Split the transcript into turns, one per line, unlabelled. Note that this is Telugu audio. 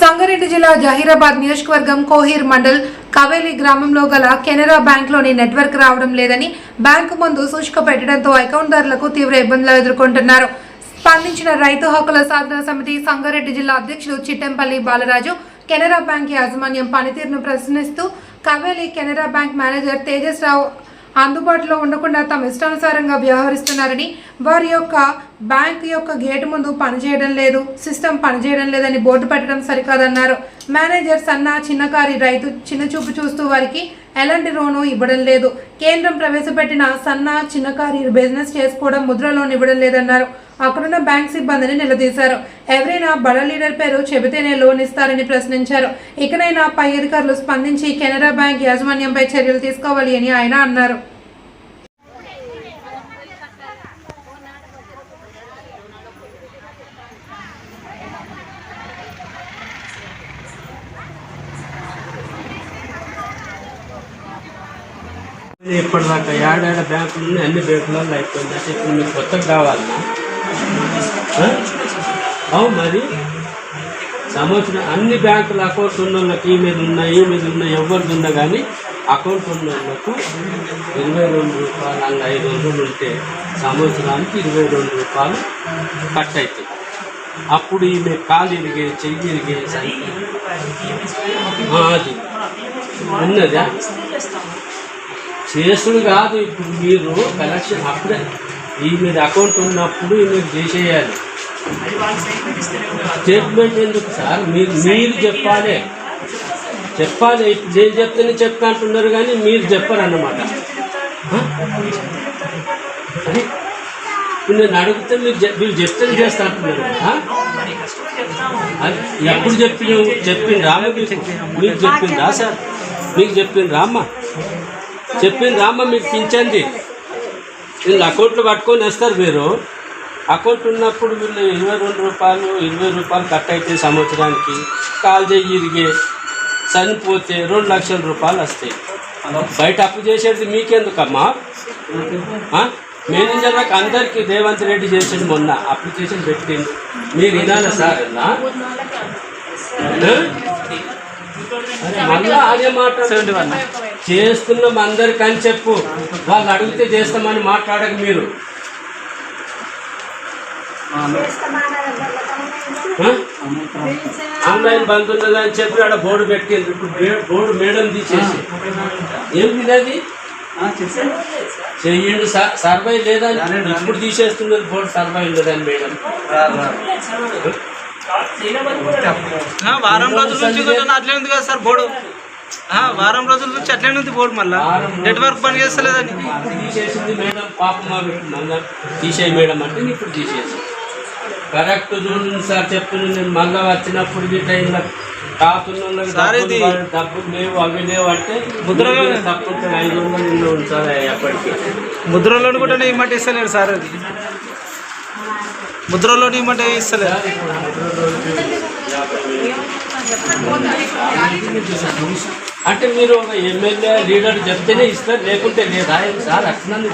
సంగారెడ్డి జిల్లా జహీరాబాద్ నియోజకవర్గం కోహీర్ మండల్ కవేలి గ్రామంలో గల కెనరా బ్యాంక్లోని నెట్వర్క్ రావడం లేదని బ్యాంకు ముందు సూచిక పెట్టడంతో అకౌంట్దారులకు తీవ్ర ఇబ్బందులు ఎదుర్కొంటున్నారు. స్పందించిన రైతు హక్కుల సాధన సమితి సంగారెడ్డి జిల్లా అధ్యక్షులు చిట్టంపల్లి బాలరాజు కెనరా బ్యాంక్ యాజమాన్యం పనితీరును ప్రశ్నిస్తూ Kaveli Canara bank manager Tejasrao అందుబాటులో ఉండకుండా తమ ఇష్టానుసారంగా వ్యవహరిస్తున్నారని వారి యొక్క బ్యాంక్ యొక్క గేటు ముందు పనిచేయడం లేదు సిస్టమ్ పనిచేయడం లేదని బోర్డు పెట్టడం సరికాదన్నారు. మేనేజర్ సన్న చిన్నకారి రైతు చిన్న చూపు చూస్తూ వారికి ఎలాంటి లోను ఇవ్వడం లేదు. కేంద్రం ప్రవేశపెట్టిన సన్న చిన్నకారి బిజినెస్ చేసుకోవడం ముద్ర లోన్ ఇవ్వడం లేదన్నారు. అక్కడున్న బ్యాంక్ సిబ్బందిని నిలదీశారు. ఎవరైనా బడ లీడర్ పేరు చెబితేనే లోన్ ఇస్తారని ప్రశ్నించారు. ఇకనైనా పై అధికారులు స్పందించి కెనరా బ్యాంక్ యాజమాన్యంపై చర్యలు తీసుకోవాలి అని ఆయన అన్నారు.
ఇప్పటిదాకా ఏడాడ బ్యాంకులు ఉన్నాయి అన్ని బ్యాంకులలో అయిపోయింది. అంటే ఇప్పుడు మీకు కొత్తగా కావాలన్నా అవు మరి. సంవత్సరం అన్ని బ్యాంకుల అకౌంట్ ఉన్న వాళ్ళకి ఈ మీద ఉన్నాయి ఈ మీద ఉన్నాయి ఎవరిది ఉన్నా కానీ అకౌంట్ ఉన్న వాళ్ళకు ఇరవై రెండు రూపాయలు అలా ఐదు వందలు ఉంటే సంవత్సరానికి ఇరవై రెండు రూపాయలు కట్ అవుతాయి అప్పుడు ఈమె కాలు ఇరిగే చెయ్యి ఇరిగే అది. ఉన్నదా? చేసుడు కాదు ఇప్పుడు మీరు కలెక్షన్ అప్పుడే ఈ మీద అకౌంట్ ఉన్నప్పుడు మీరు చేసేయాలి. స్టేట్మెంట్ ఎందుకు సార్? మీరు మీరు చెప్పాలి. చెప్పాలి. ఇప్పుడు నేను చెప్తేనే చెప్తా అంటున్నారు కానీ మీరు చెప్పరు అన్నమాట? అది ఇప్పుడు నేను అడిగితే మీరు మీరు చెప్తే చేస్తా అంటున్నారు. ఎప్పుడు చెప్పిన చెప్పింది రామ మీకు చెప్పిందా సార్? మీకు చెప్పింది రామ్మ చెప్పింది రామ్మ మీకు పింఛండి వీళ్ళు అకౌంట్లో పట్టుకొని వేస్తారు మీరు. అకౌంట్ ఉన్నప్పుడు వీళ్ళు ఇరవై రెండు రూపాయలు ఇరవై రూపాయలు కట్ అయితే సంవత్సరానికి. కాల్ చెయ్యి ఇరిగే. చనిపోతే రెండు లక్షల రూపాయలు వస్తాయి. బయట అప్పు చేసేది మీకెందుకమ్మా? ఆ? మేనేజర్లకు అందరికీ రేవంత్ రెడ్డి చేసిండు మొన్న. అప్లికేషన్ పెట్టిండు. మీరు వినాలా సార్ మళ్ళా అదే మాట. చేస్తున్నాం అందరికి అని చెప్పు. వాళ్ళు అడిగితే చేస్తామని మాట్లాడక మీరు? ఆన్లైన్ బంద్ ఉన్నదని చెప్పి ఆడ బోర్డు పెట్టింది ఇప్పుడు బోర్డు మేడం తీసేసి. ఏం తినది చెయ్యండి. సర్వే లేదా? ఇప్పుడు తీసేస్తున్నది బోర్డు సర్వే ఉండదని మేడం.
ఆ, వారం రోజుల నుంచి కూడా అట్లే ఉంది కదా సార్ బోర్డు? వారం రోజుల నుంచి అట్లే ఉంది బోర్డు మళ్ళా. నెట్వర్క్ పని చేస్తలేదని
తీసేసింది మేడం పాపం మళ్ళా తీసేయి మేడం అంటే ఇప్పుడు తీసేసి కరెక్ట్ చూడండి సార్ చెప్తున్నాను నేను. మళ్ళా వచ్చినప్పుడు గిట్ట ఇలా
సార్
డబ్బులు లేవు అవి లేవు అంటే
ముద్రలో-
ముద్ర తప్పుంటే ఐదు వందలు నిన్న ఉంచాలి ఎప్పటికీ.
ముద్రలోని కూడా ఇమ్మంటే ఇస్తలేడు సార్ అది. ముద్రలోని ఇమ్మంటే ఇస్తలేదు
అంటే మీరు ఒక ఎమ్మెల్యే లీడర్ చెప్తేనే ఇస్తారు లేకుంటే లేదా. సార్ అట్లనే